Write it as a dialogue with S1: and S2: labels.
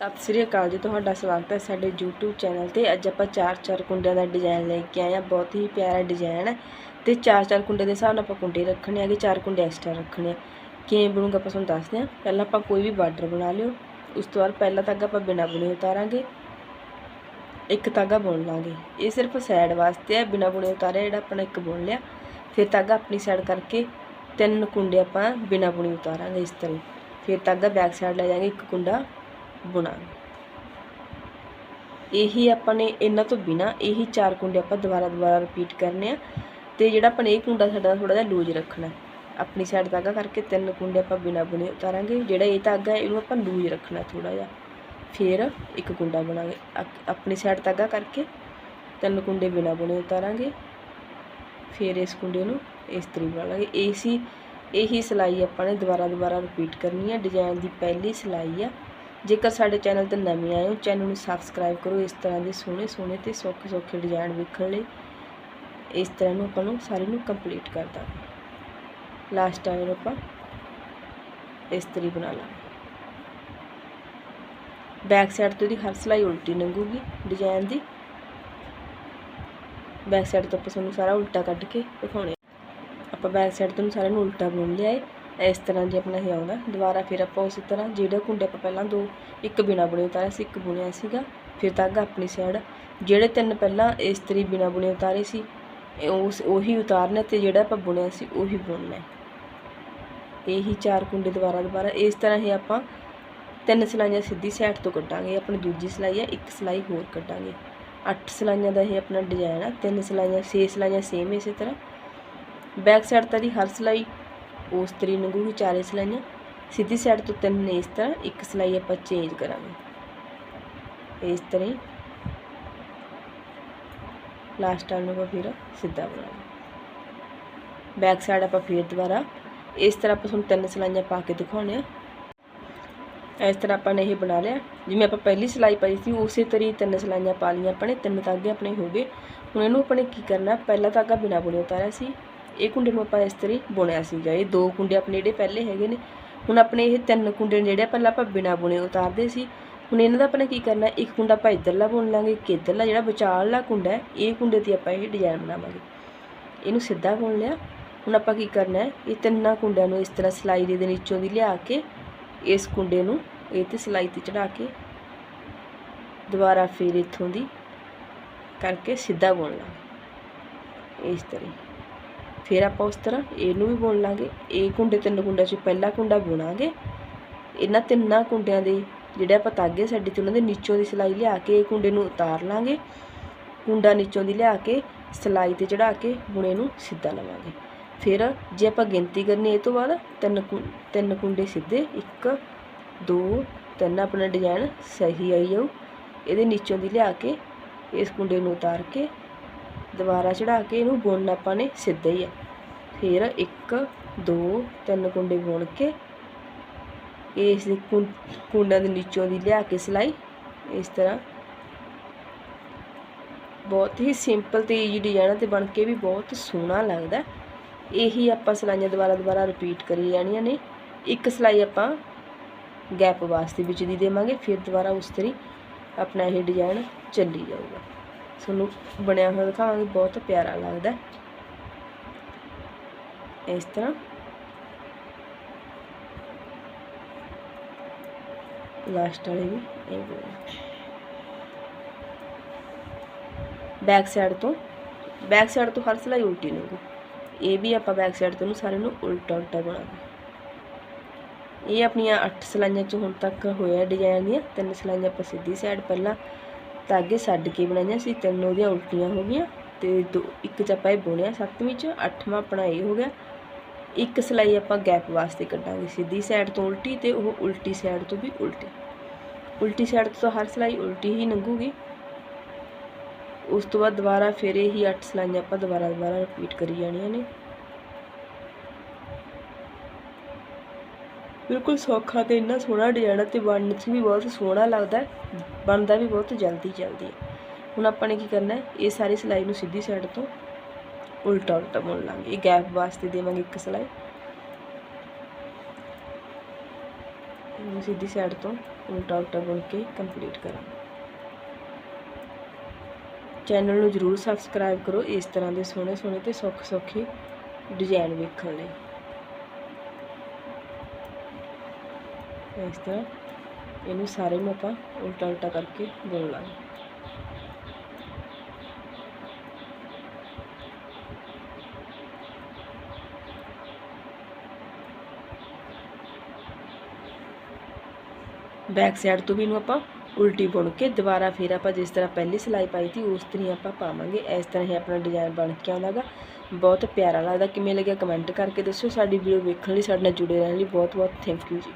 S1: ਸਤਿ ਸ੍ਰੀ ਅਕਾਲ ਜੀ, ਤੁਹਾਡਾ ਸਵਾਗਤ ਹੈ ਸਾਡੇ YouTube ਚੈਨਲ ਤੇ। ਅੱਜ ਆਪਾਂ ਚਾਰ ਚਾਰ ਕੁੰਡਿਆਂ ਦਾ ਡਿਜ਼ਾਈਨ ਲੈ ਕੇ ਆਏ ਆ ਬਹੁਤ ਹੀ ਪਿਆਰਾ ਡਿਜ਼ਾਈਨ ਹੈ ਤੇ ਚਾਰ ਚਾਰ ਕੁੰਡੇ ਦੇ ਹਿਸਾਬ ਨਾਲ ਆਪਾਂ ਕੁੰਡੇ ਰੱਖਣੇ ਆਗੇ ਚਾਰ ਕੁੰਡੇ ਐਕਸਟਰਾ ਰੱਖਣੇ ਆ। ਕਿਵੇਂ ਬਣੂਗਾ ਆਪਾਂ ਤੁਹਾਨੂੰ ਦੱਸਦੇ ਹਾਂ। ਪਹਿਲਾਂ ਆਪਾਂ ਕੋਈ ਵੀ ਬਾਰਡਰ ਬਣਾ ਲਿਓ। ਉਸ ਤੋਂ ਬਾਅਦ ਪਹਿਲਾ ਧਾਗਾ ਆਪਾਂ ਬਿਨਾਂ ਬੁਣੇ ਉਤਾਰਾਂਗੇ। ਇੱਕ ਧਾਗਾ ਬੁਣ ਲਾਂਗੇ। ਇਹ ਸਿਰਫ ਸਾਈਡ ਵਾਸਤੇ ਹੈ। ਬਿਨਾਂ ਬੁਣੇ ਉਤਾਰਿਆ ਜਿਹੜਾ ਆਪਣਾ ਇੱਕ ਬੁਣ ਲਿਆ। ਫਿਰ ਧਾਗਾ ਆਪਣੀ ਸਾਈਡ ਕਰਕੇ ਤਿੰਨ ਕੁੰਡੇ ਆਪਾਂ ਬਿਨਾਂ ਬੁਣੇ ਉਤਾਰਾਂਗੇ ਇਸ ਤਰ੍ਹਾਂ। ਫਿਰ ਧਾਗਾ ਬੈਕ ਸਾਈਡ ਲੈ ਜਾਾਂਗੇ ਇੱਕ ਕੁੰਡਾ। ਬੁਣਾਂਗੇ ਇਹੀ ਆਪਾਂ ਨੇ ਇਹਨਾਂ ਤੋਂ ਬਿਨਾ ਇਹੀ ਚਾਰ ਕੁੰਡੇ ਆਪਾਂ ਦੁਬਾਰਾ ਦੁਬਾਰਾ ਰਿਪੀਟ ਕਰਨੇ ਆ ਤੇ ਜਿਹੜਾ ਆਪਾਂ ਨੇ ਇਹ ਕੁੰਡਾ ਸਾਡਾ ਥੋੜਾ ਜਿਹਾ ਲੂਜ਼ ਰੱਖਣਾ। ਆਪਣੀ ਸਾਈਡ ਧਾਗਾ ਕਰਕੇ ਤਿੰਨ ਕੁੰਡੇ ਆਪਾਂ ਬਿਨਾ ਬੁਣੇ ਉਤਾਰਾਂਗੇ। ਜਿਹੜਾ ਇਹ ਧਾਗਾ ਇਹਨੂੰ ਆਪਾਂ ਲੂਜ਼ ਰੱਖਣਾ ਥੋੜਾ ਜਿਹਾ। ਫਿਰ ਇੱਕ ਕੁੰਡਾ ਬਣਾਵਾਂਗੇ ਅਕ- ਆਪਣੀ ਸਾਈਡ ਧਾਗਾ ਕਰਕੇ ਤਿੰਨ ਕੁੰਡੇ ਬਿਨਾ ਬੁਣੇ ਉਤਾਰਾਂਗੇ। ਫਿਰ ਇਸ ਕੁੰਡੇ ਨੂੰ ਇਸ ਤਰੀਕੇ ਬਣਾ ਲਾਂਗੇ। ਏਸੀ ਇਹੀ ਸਿਲਾਈ ਆਪਾਂ ਨੇ ਦੁਬਾਰਾ ਦੁਬਾਰਾ ਰਿਪੀਟ ਕਰਨੀ ਹੈ ਡਿਜ਼ਾਈਨ ਦੀ ਪਹਿਲੀ ਸਿਲਾਈ ਆ। ਜੇਕਰ ਸਾਡੇ ਚੈਨਲ ਤੇ ਨਵੇਂ ਆਏ ਹੋ, ਚੈਨਲ ਨੂੰ ਸਬਸਕ੍ਰਾਈਬ ਕਰੋ, ਇਸ ਤਰ੍ਹਾਂ ਦੇ ਸੋਹਣੇ ਸੋਹਣੇ ਤੇ ਸੌਖੇ ਸੌਖੇ ਡਿਜ਼ਾਈਨ ਵੇਖਣ ਲਈ। ਇਸ ਤਰ੍ਹਾਂ ਨੂੰ ਆਪਾਂ ਨੂੰ ਸਾਰੇ ਨੂੰ ਕੰਪਲੀਟ ਕਰ ਦਾਂਗੇ। ਲਾਸਟ ਟਾਈਮ ਆਪਾਂ ਇਸ ਤਰੀ ਬਣਾ ਲਾਂਗੇ। ਬੈਕ ਸਾਈਡ ਤੋਂ ਦੀ ਹਰ ਸਿਲਾਈ ਉਲਟੀ ਲੰਘੂਗੀ ਡਿਜ਼ਾਈਨ ਦੀ। ਬੈਕ ਸਾਈਡ ਤੋਂ ਆਪਾਂ ਤੁਹਾਨੂੰ ਸਾਰਾ ਉਲਟਾ ਕੱਢ ਕੇ ਦਿਖਾਉਣੇ ਆਪਾਂ ਬੈਕ ਸਾਈਡ ਤੋਂ ਸਾਰੇ ਨੂੰ ਉਲਟਾ ਬੁਣ ਲਿਆ ਏ ਇਸ ਤਰ੍ਹਾਂ ਜੇ ਆਪਣਾ ਇਹ ਆਉਂਦਾ, ਦੁਬਾਰਾ ਫਿਰ ਆਪਾਂ ਉਸੇ ਤਰ੍ਹਾਂ ਜਿਹੜੇ ਕੁੰਡੇ ਆਪਾਂ ਪਹਿਲਾਂ ਦੋ, ਇੱਕ ਬਿਨਾ ਬੁਣੇ ਉਤਾਰਿਆ ਸੀ, ਇੱਕ ਬੁਣਿਆ ਸੀਗਾ, ਫਿਰ ਧਾਗਾ ਆਪਣੀ ਸਾਈਡ ਜਿਹੜੇ ਤਿੰਨ ਪਹਿਲਾਂ ਇਸ ਤਰੀ ਬਿਨਾ ਬੁਣੇ ਉਤਾਰੇ ਸੀ ਉਸ, ਉਹੀ ਉਤਾਰਨਾ ਤੇ ਜਿਹੜਾ ਆਪਾਂ ਬੁਣਿਆ ਸੀ, ਉਹੀ ਬੁਣਨਾ ਇਹੀ ਚਾਰ ਕੁੰਡੇ ਦੁਬਾਰਾ ਦੁਬਾਰਾ, ਇਸ ਤਰ੍ਹਾਂ ਹੀ ਆਪਾਂ ਤਿੰਨ ਸਿਲਾਈਆਂ ਸਿੱਧੀ ਸਾਈਡ ਤੋਂ ਕੱਢਾਂਗੇ, ਆਪਣੀ ਦੂਜੀ ਸਿਲਾਈ ਹੈ, ਇੱਕ ਸਿਲਾਈ ਹੋਰ ਕੱਢਾਂਗੇ। ਅੱਠ ਸਿਲਾਈਆਂ ਦਾ ਇਹ ਆਪਣਾ ਡਿਜ਼ਾਈਨ ਆ ਤਿੰਨ ਸਿਲਾਈਆਂ, ਛੇ ਸਿਲਾਈਆਂ ਸੇਮ ਇਸੇ ਤਰ੍ਹਾਂ। ਬੈਕ ਸਾਈਡ ਤਾਂ ਦੀ ਹਰ ਸਿਲਾਈ ਉਸ ਤਰੀ ਲੰਘੂਗੀ ਚਾਰੇ ਸਲਾਈਆਂ ਸਿੱਧੀ ਸਾਈਡ ਤੋਂ ਤਿੰਨ ਨੇ ਇਸ ਤਰ੍ਹਾਂ, ਇੱਕ ਸਲਾਈ ਆਪਾਂ ਚੇਂਜ ਕਰਾਂਗੇ। ਇਸ ਤਰ੍ਹਾਂ ਹੀ ਲਾਸਟ ਟਾਈਮ ਨੂੰ ਆਪਾਂ ਫਿਰ ਸਿੱਧਾ ਬਣਾਵਾਂਗੇ। ਬੈਕ ਸਾਈਡ ਆਪਾਂ ਫਿਰ ਦੁਬਾਰਾ, ਇਸ ਤਰ੍ਹਾਂ ਆਪਾਂ ਤੁਹਾਨੂੰ ਤਿੰਨ ਸਲਾਈਆਂ ਪਾ ਕੇ ਦਿਖਾਉਣੇ ਆ ਇਸ ਤਰ੍ਹਾਂ ਆਪਾਂ ਨੇ ਇਹ ਬਣਾ ਲਿਆ। ਜਿਵੇਂ ਆਪਾਂ ਪਹਿਲੀ ਸਲਾਈ ਪਾਈ ਸੀ, ਉਸੇ ਤਰੀ ਤਿੰਨ ਸਲਾਈਆਂ ਪਾ ਲਈਆਂ ਆਪਾਂ ਨੇ, ਤਿੰਨ ਧਾਗੇ ਆਪਣੇ ਹੋ ਗਏ। ਹੁਣ ਇਹਨੂੰ ਆਪਾਂ ਨੇ ਕੀ ਕਰਨਾ, ਪਹਿਲਾ ਧਾਗਾ ਬਿਨਾ ਬੁਣੇ ਉਤਾਰਿਆ ਸੀ। ਇਹ ਕੁੰਡੇ ਨੂੰ ਆਪਾਂ ਇਸ ਤਰੀ ਬੁਣਿਆ ਸੀਗਾ ਇਹ ਦੋ ਕੁੰਡੇ ਆਪਣੇ ਜਿਹੜੇ ਪਹਿਲੇ ਹੈਗੇ ਨੇ। ਹੁਣ ਆਪਣੇ ਇਹ ਤਿੰਨ ਕੁੰਡੇ ਨੇ ਜਿਹੜੇ ਪਹਿਲਾਂ ਆਪਾਂ ਬਿਨਾ ਬੁਣੇ ਉਤਾਰਦੇ ਸੀ। ਹੁਣ ਇਹਨਾਂ ਦਾ ਆਪਾਂ ਨੇ ਕੀ ਕਰਨਾ, ਇੱਕ ਕੁੰਡਾ ਆਪਾਂ ਇੱਧਰਲਾ ਬੁਣ ਲਾਂਗੇ, ਇੱਕ ਇੱਧਰਲਾ। ਜਿਹੜਾ ਵਿਚਾਲਲਾ ਕੁੰਡਾ ਹੈ, ਇਹ ਕੁੰਡੇ ਤੇ ਆਪਾਂ ਇਹ ਡਿਜ਼ਾਈਨ ਬਣਾਵਾਂਗੇ। ਇਹਨੂੰ ਸਿੱਧਾ ਬੁਣ ਲਿਆ। ਹੁਣ ਆਪਾਂ ਕੀ ਕਰਨਾ ਹੈ, ਇਹ ਤਿੰਨਾਂ ਕੁੰਡਿਆਂ ਨੂੰ ਇਸ ਤਰ੍ਹਾਂ ਸਲਾਈ ਦੇ ਨੀਚੋਂ ਦੀ ਲਿਆ ਕੇ, ਇਸ ਕੁੰਡੇ ਨੂੰ ਇਹ ਤੇ ਸਲਾਈ ਤੇ ਚੜਾ ਕੇ, ਦੁਬਾਰਾ ਫਿਰ ਇੱਥੋਂ ਦੀ ਕਰਕੇ ਸਿੱਧਾ ਬੁਣ ਲਾਂਗੇ। ਇਸ ਤਰ੍ਹਾਂ ਫਿਰ ਆਪਾਂ ਉਸ ਤਰ੍ਹਾਂ ਇਹਨੂੰ ਵੀ ਬੁਣ ਲਾਂਗੇ। ਇਹ ਕੁੰਡੇ ਤਿੰਨ ਕੁੰਡਿਆਂ 'ਚ, ਪਹਿਲਾ ਕੁੰਡਾ ਬੁਣਾਂਗੇ। ਇਹਨਾਂ ਤਿੰਨਾਂ ਕੁੰਡਿਆਂ ਦੇ ਜਿਹੜੇ ਆਪਾਂ ਤਾਗੇ ਸਾਡੀ ਤੇ ਉਹਨਾਂ ਦੇ ਨੀਚੋਂ ਦੀ ਸਿਲਾਈ ਲਿਆ ਕੇ ਇਹ ਕੁੰਡੇ ਨੂੰ ਉਤਾਰ ਲਾਂਗੇ। ਕੁੰਡਾ ਨੀਚੋਂ ਦੀ ਲਿਆ ਕੇ ਸਿਲਾਈ ਤੇ ਚੜਾ ਕੇ ਬੁਣੇ ਨੂੰ ਸਿੱਧਾ ਲਵਾਂਗੇ। ਫਿਰ ਜੇ ਆਪਾਂ ਗਿਣਤੀ ਕਰਨੀ ਇਹ ਤੋਂ ਬਾਅਦ, ਤਿੰਨ ਕੁ- ਤਿੰਨ ਕੁੰਡੇ ਸਿੱਧੇ 1 2 ਤਿੰਨ ਆਪਣਾ ਡਿਜ਼ਾਈਨ ਸਹੀ ਆਈ ਜਾਊ। ਇਹਦੇ ਨੀਚੋਂ ਦੀ ਲਿਆ ਕੇ ਇਸ ਕੁੰਡੇ ਨੂੰ ਉਤਾਰ ਕੇ ਦੁਬਾਰਾ ਚੜਾ ਕੇ ਇਹਨੂੰ ਬੁਣਨਾ ਆਪਾਂ ਨੇ ਸਿੱਧਾ ਹੀ ਆ। ਫਿਰ 1 2 ਤਿੰਨ ਕੁੰਡੇ ਬੁਣ ਕੇ ਇਸ ਦੇ ਕੁੰ- ਕੁੰਡਾਂ ਦੇ ਨੀਚੋਂ ਦੀ ਲਿਆ ਕੇ ਸਿਲਾਈ। ਇਸ ਤਰ੍ਹਾਂ ਬਹੁਤ ਹੀ ਸਿੰਪਲ ਤੇ ਈਜੀ ਡਿਜ਼ਾਈਨ ਤੇ ਬਣ ਕੇ ਵੀ ਬਹੁਤ ਸੋਹਣਾ ਲੱਗਦਾ। ਇਹੀ ਆਪਾਂ ਸਿਲਾਈਆਂ ਦੁਬਾਰਾ ਦੁਬਾਰਾ ਰਿਪੀਟ ਕਰੀ ਜਾਣੀਆਂ ਨੇ। ਇੱਕ ਸਿਲਾਈ ਆਪਾਂ ਗੈਪ ਵਾਸਤੇ ਵਿੱਚ ਦੀ ਦੇਵਾਂਗੇ, ਫਿਰ ਦੁਬਾਰਾ ਉਸ ਤਰੀ ਆਪਣਾ ਇਹ ਡਿਜ਼ਾਈਨ ਚੱਲੀ ਜਾਊਗਾ। ਤੁਹਾਨੂੰ ਬਣਿਆ ਹੋਇਆ ਦਿਖਾਵਾਂਗੇ, ਬਹੁਤ ਪਿਆਰਾ ਲੱਗਦਾ। ਇਸ ਤਰ੍ਹਾਂ। ਲਾਸਟ ਵਾਲੇ ਵੀ, ਇਹ ਬੈਕ ਸਾਈਡ ਤੋਂ ਬੈਕ ਸਾਈਡ ਤੋਂ ਹਰ ਸਲਾਈ ਉਲਟੀ ਲੰਘੂ ਇਹ ਵੀ ਆਪਾਂ ਬੈਕ ਸਾਈਡ ਤੋਂ ਨੂੰ ਸਾਰੇ ਨੂੰ ਉਲਟਾ ਉਲਟਾ ਬਣਾਵਾਂਗੇ। ਇਹ ਆਪਣੀਆਂ 8 ਸਲਾਈਆਂ ਚ ਹੁਣ ਤੱਕ ਹੋਇਆ ਡਿਜ਼ਾਈਨ ਦੀਆਂ। ਤਿੰਨ ਸਲਾਈਆਂ ਆਪਾਂ ਸਿੱਧੀ ਸਾਈਡ ਪਹਿਲਾਂ ਧਾਗੇ ਛੱਡ ਕੇ ਬਣਾਈਆਂ ਸੀ, ਤਿੰਨ ਉਹਦੀਆਂ ਉਲਟੀਆਂ ਹੋ ਗਈਆਂ ਤੇ ਦੋ, ਇੱਕ ਚ ਆਪਾਂ ਇਹ ਬੁਣਿਆ ਸੱਤਵੀਂ ਚ, ਅੱਠਵਾਂ ਆਪਣਾ ਇਹ ਹੋ ਗਿਆ। ਇੱਕ ਸਲਾਈ ਆਪਾਂ ਗੈਪ ਵਾਸਤੇ ਕੱਢਾਂਗੇ, ਸਿੱਧੀ ਸਾਈਡ ਤੋਂ ਉਲਟੀ ਤੇ ਉਹ ਉਲਟੀ ਸਾਈਡ ਤੋਂ ਵੀ ਉਲਟੀ। ਉਲਟੀ ਸਾਈਡ ਤੋਂ ਹਰ ਸਲਾਈ ਉਲਟੀ ਹੀ ਲੰਘੂਗੀ। ਉਸ ਤੋਂ ਬਾਅਦ ਦੁਬਾਰਾ ਫਿਰ ਇਹੀ 8 ਸਲਾਈਆਂ ਆਪਾਂ ਦੁਬਾਰਾ ਦੁਬਾਰਾ ਰਿਪੀਟ ਕਰੀ ਜਾਣੀਆਂ ਨੇ। ਬਿਲਕੁਲ ਸੌਖਾ ਤੇ ਇੰਨਾ ਸੋਹਣਾ ਡਿਜ਼ਾਈਨ ਹੈ ਤੇ ਬਣਨ 'ਚ ਵੀ ਬਹੁਤ ਸੋਹਣਾ ਲੱਗਦਾ ਬਣਦਾ ਵੀ ਬਹੁਤ ਜਲਦੀ ਜਲਦੀ ਹੁਣ ਆਪਾਂ ਨੇ ਕੀ ਕਰਨਾ ਇਹ ਸਾਰੀ ਸਿਲਾਈ ਨੂੰ ਸਿੱਧੀ ਸਾਈਡ ਤੋਂ ਉਲਟਾ ਉਲਟਾ ਬੁਣ ਲਾਂਗੇ। ਇਹ ਗੈਪ ਵਾਸਤੇ ਦੇਵਾਂਗੇ ਇੱਕ ਸਿਲਾਈ। ਹੁਣ ਸਿੱਧੀ ਸਾਈਡ ਤੋਂ ਉਲਟਾ ਉਲਟਾ ਬੁਣ ਕੇ ਕੰਪਲੀਟ ਕਰਾਂਗੇ। ਚੈਨਲ ਨੂੰ ਜਰੂਰ ਸਬਸਕ੍ਰਾਈਬ ਕਰੋ। ਇਸ ਤਰ੍ਹਾਂ ਦੇ ਸੋਹਣੇ ਸੋਹਣੇ ਤੇ ਸੌਖੇ ਸੌਖੇ ਡਿਜ਼ਾਈਨ ਵੇਖਣ ਲਈ। ਇਸ ਤਰ੍ਹਾਂ ਇਹਨੂੰ ਸਾਰੇ ਨੂੰ ਆਪਾਂ ਉਲਟਾ ਉਲਟਾ ਕਰਕੇ ਬੁਣ ਲਾਂਗੇ। ਬੈਕ ਸਾਈਡ ਤੋਂ ਵੀ ਇਹਨੂੰ ਆਪਾਂ ਉਲਟੀ ਬੁਣ ਕੇ ਦੁਬਾਰਾ ਫਿਰ ਆਪਾਂ ਜਿਸ ਤਰ੍ਹਾਂ ਪਹਿਲੀ ਸਿਲਾਈ ਪਾਈ ਸੀ, ਉਸ ਤਰ੍ਹਾਂ ਆਪਾਂ ਪਾਵਾਂਗੇ। ਇਸ ਤਰ੍ਹਾਂ ਹੀ ਆਪਣਾ ਡਿਜ਼ਾਈਨ ਬਣ ਕੇ ਆਉਂਦਾਗਾ। ਬਹੁਤ ਪਿਆਰਾ ਲੱਗਦਾ। ਕਿਵੇਂ ਲੱਗਿਆ ਕਮੈਂਟ ਕਰਕੇ ਦੱਸਿਓ। ਸਾਡੀ ਵੀਡੀਓ ਵੇਖਣ ਲਈ, ਸਾਡੇ ਨਾਲ ਜੁੜੇ ਰਹਿਣ ਲਈ ਬਹੁਤ ਬਹੁਤ ਥੈਂਕ ਯੂ ਜੀ।